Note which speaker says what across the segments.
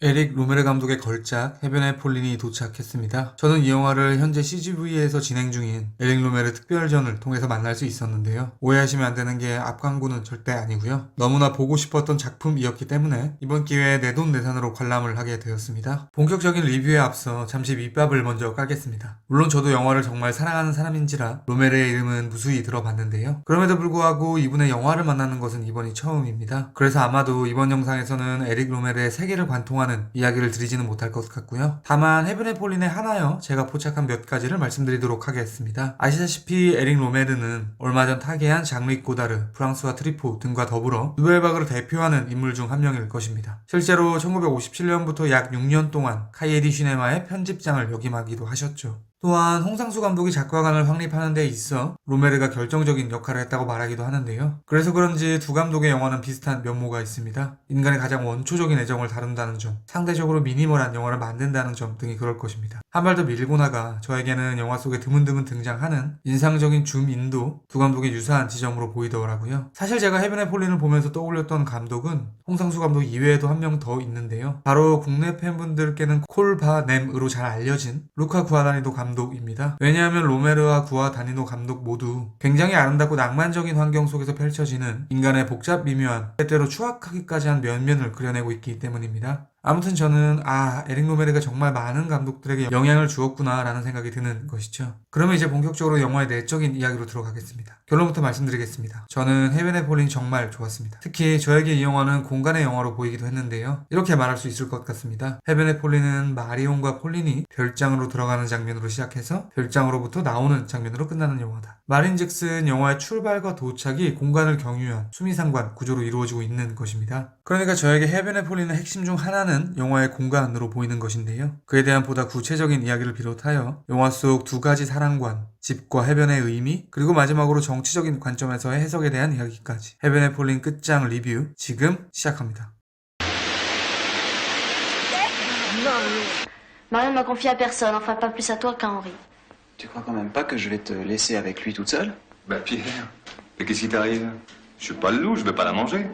Speaker 1: 에릭 로메르 감독의 걸작 해변의 폴린이 도착했습니다. 저는 이 영화를 현재 CGV에서 진행 중인 에릭 로메르 특별전을 통해서 만날 수 있었는데요. 오해하시면 안 되는 게 앞광고는 절대 아니고요. 너무나 보고 싶었던 작품이었기 때문에 이번 기회에 내돈내산으로 관람을 하게 되었습니다. 본격적인 리뷰에 앞서 잠시 밑밥을 먼저 깔겠습니다. 물론 저도 영화를 정말 사랑하는 사람인지라 로메르의 이름은 무수히 들어봤는데요. 그럼에도 불구하고 이분의 영화를 만나는 것은 이번이 처음입니다. 그래서 아마도 이번 영상에서는 에릭 로메르의 세계를 관통 하는 이야기를 드리지는 못할 것 같고요. 다만 헤븐의 폴린에 하나여 제가 포착한 몇 가지를 말씀드리도록 하겠습니다. 아시다시피 에릭 로메르는 얼마 전 타계한 장르익 고다르, 프랑스와 트리포 등과 더불어 누벨바그를 대표하는 인물 중 한 명일 것입니다. 실제로 1957년부터 약 6년 동안 카이에디 시네마의 편집장을 역임하기도 하셨죠. 또한 홍상수 감독이 작화관을 확립하는 데 있어 로메르가 결정적인 역할을 했다고 말하기도 하는데요. 그래서 그런지 두 감독의 영화는 비슷한 면모가 있습니다. 인간의 가장 원초적인 애정을 다룬다는 점, 상대적으로 미니멀한 영화를 만든다는 점 등이 그럴 것입니다. 한 발 더 밀고 나가 저에게는 영화 속에 드문드문 등장하는 인상적인 줌 인도 두 감독의 유사한 지점으로 보이더라고요. 사실 제가 헤븐의 폴린을 보면서 떠올렸던 감독은 홍상수 감독 이외에도 한 명 더 있는데요. 바로 국내 팬분들께는 콜바넴으로 잘 알려진 루카 구아다니도 감독입니다. 왜냐하면 로메르와 구아다니노 감독 모두 굉장히 아름답고 낭만적인 환경 속에서 펼쳐지는 인간의 복잡 미묘한 때때로 추악하기까지 한 면면을 그려내고 있기 때문입니다. 아무튼 저는 아 에릭 로메르가 정말 많은 감독들에게 영향을 주었구나라는 생각이 드는 것이죠. 그러면 이제 본격적으로 영화의 내적인 이야기로 들어가겠습니다. 결론부터 말씀드리겠습니다. 저는 헤븐의 폴린 정말 좋았습니다. 특히 저에게 이 영화는 공간의 영화로 보이기도 했는데요. 이렇게 말할 수 있을 것 같습니다. 헤븐의 폴린은 마리온과 폴린이 별장으로 들어가는 장면으로 시작해서 별장으로부터 나오는 장면으로 끝나는 영화다. 말인즉슨 영화의 출발과 도착이 공간을 경유한 수미상관 구조로 이루어지고 있는 것입니다. 그러니까 저에게 헤븐의 폴린의 핵심 중 하나는 영화의 공간으로 보이는 것인데요. 그에 대한 보다 구체적인 이야기를 비롯하여 영화 속 두 가지 사랑관, 집과 해변의 의미, 그리고 마지막으로 정치적인 관점에서의 해석에 대한 이야기까지 해변의 폴린 끝장 리뷰 지금 시작합니다.
Speaker 2: Marion m'a confié à personne, enfin pas plus à toi qu'à Henri.
Speaker 3: Tu crois quand même pas que je vais te laisser avec lui toute seule
Speaker 4: Bah Pierre, mais qu'est-ce qui t'arrive Je suis pas le loup, je vais pas la manger.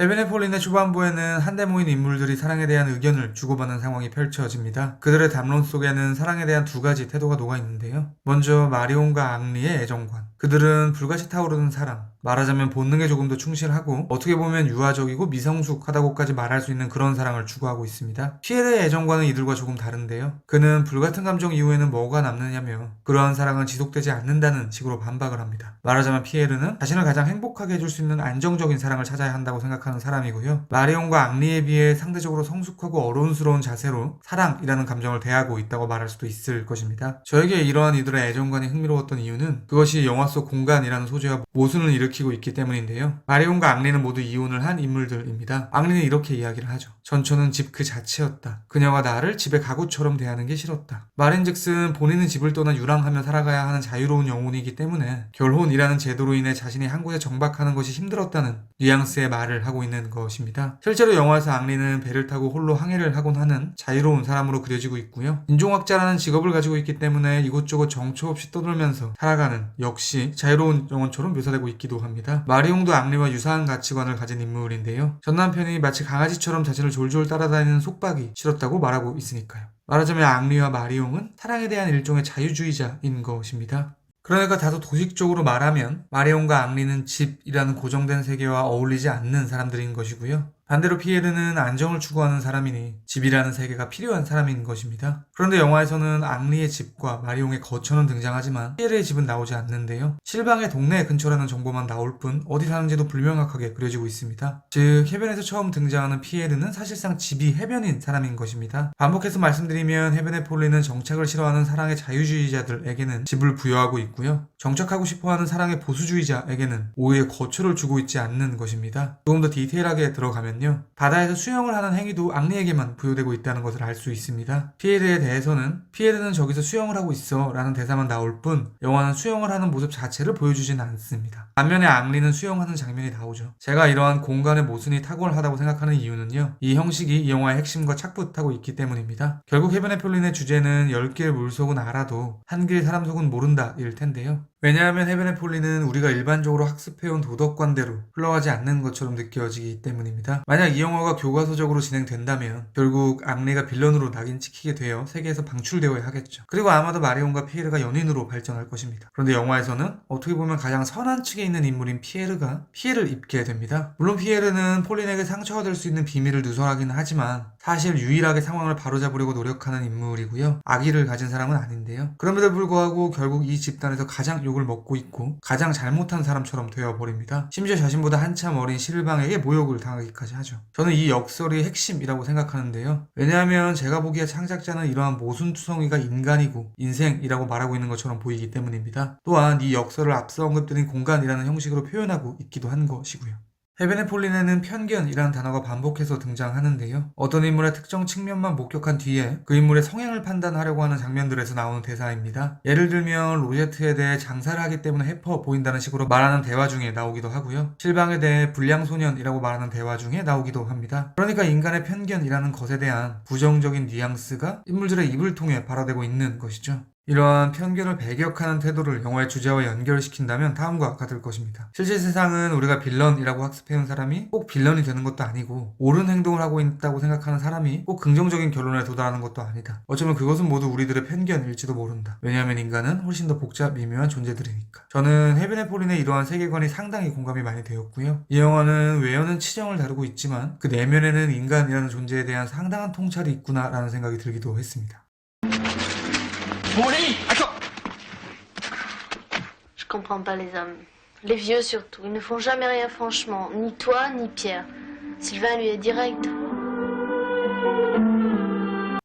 Speaker 1: 헤븐의 폴린의 초반부에는 한데 모인 인물들이 사랑에 대한 의견을 주고받는 상황이 펼쳐집니다. 그들의 담론 속에는 사랑에 대한 두 가지 태도가 녹아 있는데요. 먼저 마리온과 앙리의 애정관. 그들은 불같이 타오르는 사랑. 말하자면 본능에 조금 더 충실하고 어떻게 보면 유아적이고 미성숙하다고까지 말할 수 있는 그런 사랑을 추구하고 있습니다. 피에르의 애정과는 이들과 조금 다른데요. 그는 불같은 감정 이후에는 뭐가 남느냐며 그러한 사랑은 지속되지 않는다는 식으로 반박을 합니다. 말하자면 피에르는 자신을 가장 행복하게 해줄 수 있는 안정적인 사랑을 찾아야 한다고 생각하는 사람이고요. 마리온과 앙리에 비해 상대적으로 성숙하고 어른스러운 자세로 사랑이라는 감정을 대하고 있다고 말할 수도 있을 것입니다. 저에게 이러한 이들의 애정관이 흥미로웠던 이유는 그것이 영화 속 공간이라는 소재와 모순을 일으키 고 있기 때문인데요. 마리온과 앙리는 모두 이혼을 한 인물들입니다. 앙리는 이렇게 이야기를 하죠. 전초는 집 그 자체였다. 그녀가 나를 집의 가구처럼 대하는 게 싫었다. 말인즉슨 본인은 집을 떠나 유랑하며 살아가야 하는 자유로운 영혼이기 때문에 결혼이라는 제도로 인해 자신이 한 곳에 정박하는 것이 힘들었다는 뉘앙스의 말을 하고 있는 것입니다. 실제로 영화에서 앙리는 배를 타고 홀로 항해를 하곤 하는 자유로운 사람으로 그려지고 있고요. 인종학자라는 직업을 가지고 있기 때문에 이곳저곳 정처 없이 떠돌면서 살아가는 역시 자유로운 영혼처럼 묘사되고 있기도 합니다. 마리옹도 앙리와 유사한 가치관을 가진 인물인데요. 전 남편이 마치 강아지처럼 자신을 졸졸 따라다니는 속박이 싫었다고 말하고 있으니까요. 말하자면 앙리와 마리옹은 사랑에 대한 일종의 자유주의자인 것입니다. 그러니까 다소 도식적으로 말하면 마리온과 앙리는 집이라는 고정된 세계와 어울리지 않는 사람들인 것이고요. 반대로 피에르는 안정을 추구하는 사람이니 집이라는 세계가 필요한 사람인 것입니다. 그런데 영화에서는 앙리의 집과 마리옹의 거처는 등장하지만 피에르의 집은 나오지 않는데요. 실방의 동네 근처라는 정보만 나올 뿐 어디 사는지도 불명확하게 그려지고 있습니다. 즉 해변에서 처음 등장하는 피에르는 사실상 집이 해변인 사람인 것입니다. 반복해서 말씀드리면 해변의 폴리는 정착을 싫어하는 사랑의 자유주의자들에게는 집을 부여하고 있고요. 정착하고 싶어하는 사랑의 보수주의자에게는 오히려 거처를 주고 있지 않는 것입니다. 조금 더 디테일하게 들어가면 요. 바다에서 수영을 하는 행위도 앙리에게만 부여되고 있다는 것을 알 수 있습니다. 피에르에 대해서는 피에르는 저기서 수영을 하고 있어 라는 대사만 나올 뿐 영화는 수영을 하는 모습 자체를 보여주지는 않습니다. 반면에 앙리는 수영하는 장면이 나오죠. 제가 이러한 공간의 모순이 탁월하다고 생각하는 이유는요. 이 형식이 이 영화의 핵심과 착붙하고 있기 때문입니다. 결국 해변의 폴린의 주제는 10개의 물속은 알아도 한 개의 사람 속은 모른다 일 텐데요. 왜냐하면 헤븐의 폴리는 우리가 일반적으로 학습해온 도덕관대로 흘러가지 않는 것처럼 느껴지기 때문입니다. 만약 이 영화가 교과서적으로 진행된다면 결국 앙리가 빌런으로 낙인 찍히게 되어 세계에서 방출되어야 하겠죠. 그리고 아마도 마리온과 피에르가 연인으로 발전할 것입니다. 그런데 영화에서는 어떻게 보면 가장 선한 측에 있는 인물인 피에르가 피해를 입게 됩니다. 물론 피에르는 폴린에게 상처가 될 수 있는 비밀을 누설하기는 하지만 사실 유일하게 상황을 바로잡으려고 노력하는 인물이고요. 악의를 가진 사람은 아닌데요. 그럼에도 불구하고 결국 이 집단에서 가장 욕을 먹고 있고 가장 잘못한 사람처럼 되어버립니다. 심지어 자신보다 한참 어린 실방에게 모욕을 당하기까지 하죠. 저는 이 역설의 핵심이라고 생각하는데요. 왜냐하면 제가 보기에 창작자는 이러한 모순투성이가 인간이고 인생이라고 말하고 있는 것처럼 보이기 때문입니다. 또한 이 역설을 앞서 언급드린 공간이라는 형식으로 표현하고 있기도 한 것이고요. 헤벤의 폴린에는 편견이라는 단어가 반복해서 등장하는데요. 어떤 인물의 특정 측면만 목격한 뒤에 그 인물의 성향을 판단하려고 하는 장면들에서 나오는 대사입니다. 예를 들면 로제트에 대해 장사를 하기 때문에 해퍼 보인다는 식으로 말하는 대화 중에 나오기도 하고요. 실방에 대해 불량 소년이라고 말하는 대화 중에 나오기도 합니다. 그러니까 인간의 편견이라는 것에 대한 부정적인 뉘앙스가 인물들의 입을 통해 발화되고 있는 것이죠. 이러한 편견을 배격하는 태도를 영화의 주제와 연결시킨다면 다음과 같을 것입니다. 실제 세상은 우리가 빌런이라고 학습해온 사람이 꼭 빌런이 되는 것도 아니고 옳은 행동을 하고 있다고 생각하는 사람이 꼭 긍정적인 결론에 도달하는 것도 아니다. 어쩌면 그것은 모두 우리들의 편견일지도 모른다. 왜냐하면 인간은 훨씬 더 복잡 미묘한 존재들이니까. 저는 헤븐의 폴린의 이러한 세계관이 상당히 공감이 많이 되었고요. 이 영화는 외연은 치정을 다루고 있지만 그 내면에는 인간이라는 존재에 대한 상당한 통찰이 있구나라는 생각이 들기도 했습니다.
Speaker 2: Je comprends pas les hommes. Les vieux surtout. Ils ne font jamais rien franchement. Ni toi, ni Pierre. Sylvain lui est direct.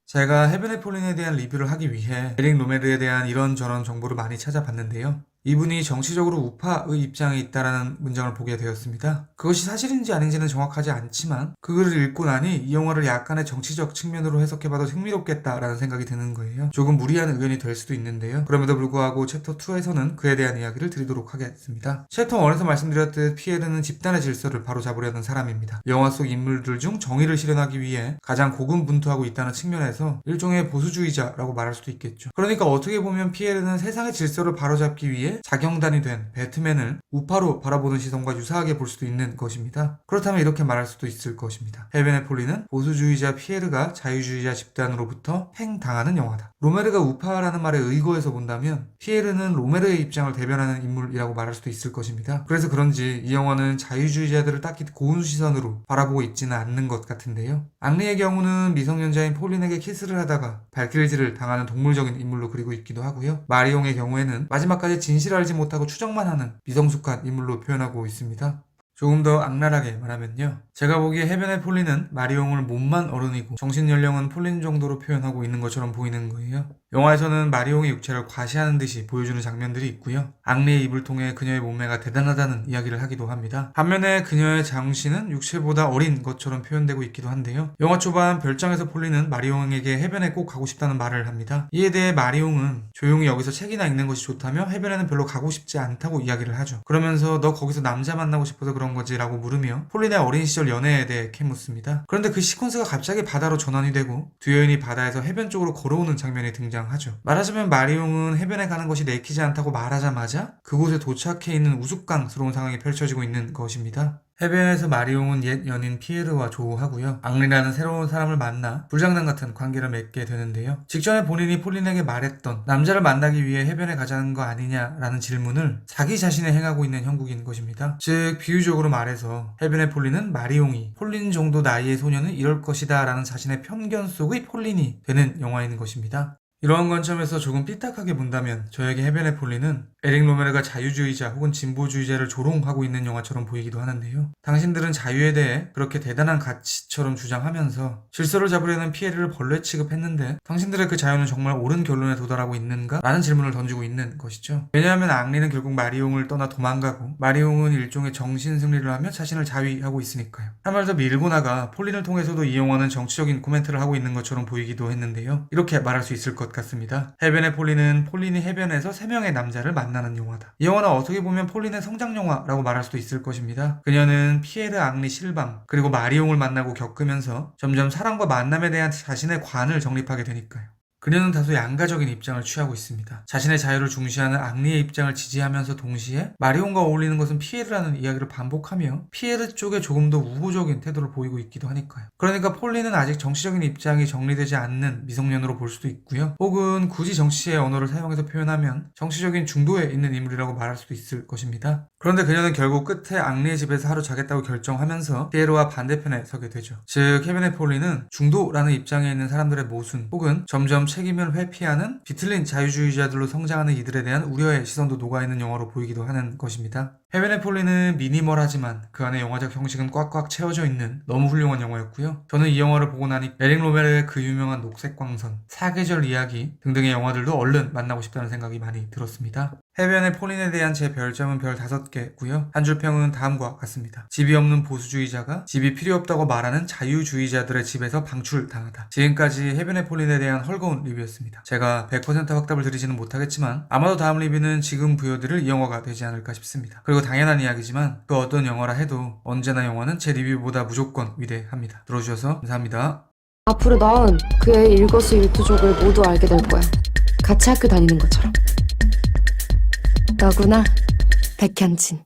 Speaker 1: 제가 헤븐의 폴린에 대한 리뷰를 하기 위해 에릭 로메르에 대한 이런저런 정보를 많이 찾아봤는데요. 이분이 정치적으로 우파의 입장에 있다라는 문장을 보게 되었습니다. 그것이 사실인지 아닌지는 정확하지 않지만 그 글을 읽고 나니 이 영화를 약간의 정치적 측면으로 해석해봐도 흥미롭겠다라는 생각이 드는 거예요. 조금 무리한 의견이 될 수도 있는데요. 그럼에도 불구하고 챕터 2에서는 그에 대한 이야기를 드리도록 하겠습니다. 챕터 1에서 말씀드렸듯 피에르는 집단의 질서를 바로잡으려는 사람입니다. 영화 속 인물들 중 정의를 실현하기 위해 가장 고군분투하고 있다는 측면에서 일종의 보수주의자라고 말할 수도 있겠죠. 그러니까 어떻게 보면 피에르는 세상의 질서를 바로잡기 위해 자경단이 된 배트맨을 우파로 바라보는 시선과 유사하게 볼 수도 있는 것입니다. 그렇다면 이렇게 말할 수도 있을 것입니다. 헤벤의 폴리는 보수주의자 피에르가 자유주의자 집단으로부터 팽당하는 영화다. 로메르가 우파라는 말에 의거해서 본다면 피에르는 로메르의 입장을 대변하는 인물이라고 말할 수도 있을 것입니다. 그래서 그런지 이 영화는 자유주의자들을 딱히 고운 시선으로 바라보고 있지는 않는 것 같은데요. 앙리의 경우는 미성년자인 폴린에게 키스를 하다가 발길질을 당하는 동물적인 인물로 그리고 있기도 하고요. 마리옹의 경우에는 마지막까지 진실 을 알지 못하고 추정만 하는 미성숙한 인물로 표현하고 있습니다. 조금 더 악랄하게 말하면요. 제가 보기에 해변의 폴린은 마리옹을 몸만 어른이고 정신연령은 폴린 정도로 표현하고 있는 것처럼 보이는 거예요. 영화에서는 마리옹의 육체를 과시하는 듯이 보여주는 장면들이 있고요. 앙리의 입을 통해 그녀의 몸매가 대단하다는 이야기를 하기도 합니다. 반면에 그녀의 정신은 육체보다 어린 것처럼 표현되고 있기도 한데요. 영화 초반 별장에서 폴린은 마리옹에게 해변에 꼭 가고 싶다는 말을 합니다. 이에 대해 마리옹은 조용히 여기서 책이나 읽는 것이 좋다며 해변에는 별로 가고 싶지 않다고 이야기를 하죠. 그러면서 너 거기서 남자 만나고 싶어서 그런 거지 라고 물으며 폴린의 어린 시절 연애에 대해 캐묻습니다. 그런데 그 시퀀스가 갑자기 바다로 전환이 되고 두 여인이 바다에서 해변 쪽으로 걸어오는 장면이 등장하죠. 말하자면 마리옹은 해변에 가는 것이 내키지 않다고 말하자마자 그곳에 도착해 있는 우스꽝스러운 상황이 펼쳐지고 있는 것입니다. 해변에서 마리옹은 옛 연인 피에르와 조우하고요. 앙리라는 새로운 사람을 만나 불장난 같은 관계를 맺게 되는데요. 직전에 본인이 폴린에게 말했던 남자를 만나기 위해 해변에 가자는 거 아니냐라는 질문을 자기 자신에 행하고 있는 형국인 것입니다. 즉 비유적으로 말해서 해변의 폴린은 마리옹이 폴린 정도 나이의 소녀는 이럴 것이다 라는 자신의 편견 속의 폴린이 되는 영화인 것입니다. 이러한 관점에서 조금 삐딱하게 본다면 저에게 해변의 폴리는 에릭 로메르가 자유주의자 혹은 진보주의자를 조롱하고 있는 영화처럼 보이기도 하는데요. 당신들은 자유에 대해 그렇게 대단한 가치처럼 주장하면서 질서를 잡으려는 피해를 벌레 취급했는데 당신들의 그 자유는 정말 옳은 결론에 도달하고 있는가? 라는 질문을 던지고 있는 것이죠. 왜냐하면 앙리는 결국 마리옹을 떠나 도망가고 마리옹은 일종의 정신 승리를 하며 자신을 자위하고 있으니까요. 한말더 밀고 나가 폴린을 통해서도 이 영화는 정치적인 코멘트를 하고 있는 것처럼 보이기도 했는데요. 이렇게 말할 수 있을 것 같습니다. 해변의 폴린은 폴린이 해변에서 3명의 남자를 만나는 영화다. 이 영화는 어떻게 보면 폴린의 성장 영화라고 말할 수도 있을 것입니다. 그녀는 피에르 앙리 실방 그리고 마리옹을 만나고 겪으면서 점점 사랑과 만남에 대한 자신의 관을 정립하게 되니까요. 그녀는 다소 양가적인 입장을 취하고 있습니다. 자신의 자유를 중시하는 앙리의 입장을 지지하면서 동시에 마리온과 어울리는 것은 피에르라는 이야기를 반복하며 피에르 쪽에 조금 더 우호적인 태도를 보이고 있기도 하니까요. 그러니까 폴리는 아직 정치적인 입장이 정리되지 않는 미성년으로 볼 수도 있고요. 혹은 굳이 정치의 언어를 사용해서 표현하면 정치적인 중도에 있는 인물이라고 말할 수도 있을 것입니다. 그런데 그녀는 결국 끝에 앙리의 집에서 하루 자겠다고 결정하면서 피에르와 반대편에 서게 되죠. 즉 케빈의 폴리는 중도라는 입장에 있는 사람들의 모순 혹은 점점 책임을 회피하는 비틀린 자유주의자들로 성장하는 이들에 대한 우려의 시선도 녹아있는 영화로 보이기도 하는 것입니다. 헤븐의 폴리는 미니멀하지만 그 안에 영화적 형식은 꽉꽉 채워져 있는 너무 훌륭한 영화였고요. 저는 이 영화를 보고 나니 에릭 로멜의 그 유명한 녹색 광선, 사계절 이야기 등등의 영화들도 얼른 만나고 싶다는 생각이 많이 들었습니다. 해변의 폴린에 대한 제 별점은 별 5개고요. 한 줄 평은 다음과 같습니다. 집이 없는 보수주의자가 집이 필요 없다고 말하는 자유주의자들의 집에서 방출당하다. 지금까지 해변의 폴린에 대한 헐거운 리뷰였습니다. 제가 100% 확답을 드리지는 못하겠지만 아마도 다음 리뷰는 지금 부여드릴 이 영화가 되지 않을까 싶습니다. 그리고 당연한 이야기지만 그 어떤 영화라 해도 언제나 영화는 제 리뷰보다 무조건 위대합니다. 들어주셔서 감사합니다.
Speaker 5: 앞으로 넌 그의 일거수일투족을 모두 알게 될 거야. 같이 학교 다니는 것처럼. 너구나, 백현진.